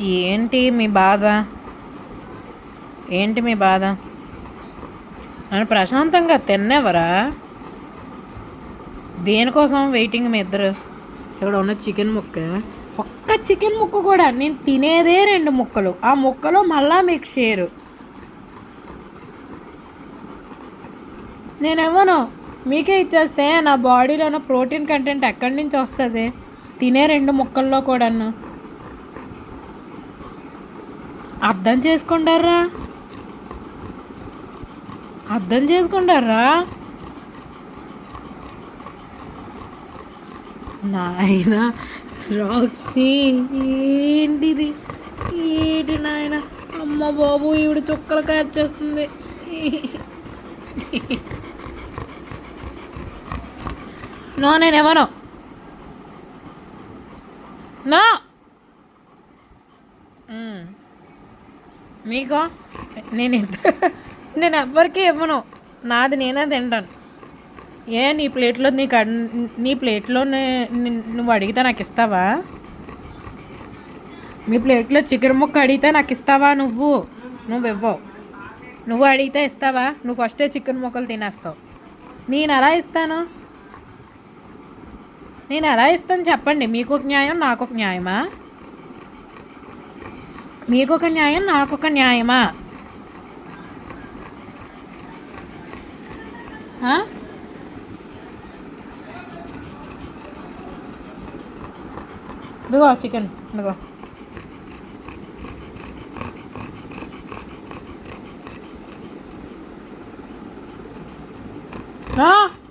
ఏంటి మీ బాధ? ఏంటి మీ బాధ? నన్ను ప్రశాంతంగా తిన్నెవరా? దేనికోసం వెయిటింగ్ మీ ఇద్దరు? ఇక్కడ ఉన్న చికెన్ ముక్క? ఒక్క చికెన్ ముక్క కూడా నేను తినేదే రెండు ముక్కలు. ఆ ముక్కలో మళ్ళా మీకు షేరు. నేను ఇవ్వను మీకే ఇచ్చేస్తే నా బాడీలో ఉన్న ప్రోటీన్ కంటెంట్ ఎక్కడి నుంచి వస్తుంది? తినే రెండు ముక్కల్లో కూడాను. అర్థం చేసుకుంటారా? అర్థం చేసుకుంటారా? నాయన రాక్సీ ఏంటిది? ఏంటి నాయన? అమ్మ బాబు ఈవిడ చుక్కలు కాచేస్తుంది. నో నేను ఎవను నా. మీకో? నేను నేను ఎవ్వరికీ ఇవ్వను. నాది నేనే తింటాను. ఏ నీ ప్లేట్లో నీకు నీ ప్లేట్లో నువ్వు అడిగితే నాకు ఇస్తావా? నీ ప్లేట్లో చికెన్ ముక్క అడిగితే నాకు ఇస్తావా నువ్వు? నువ్వు ఇవ్వవు. నువ్వు అడిగితే ఇస్తావా? నువ్వు ఫస్టే చికెన్ ముక్కలు తినేస్తావు. నేను ఎలా ఇస్తాను? నేను ఎలా ఇస్తాను చెప్పండి. మీకు ఒక న్యాయం నాకు ఒక న్యాయమా? మీకొక న్యాయం నాకొక న్యాయమా ఇదిగో చికెన్ ఇదిగో Ah!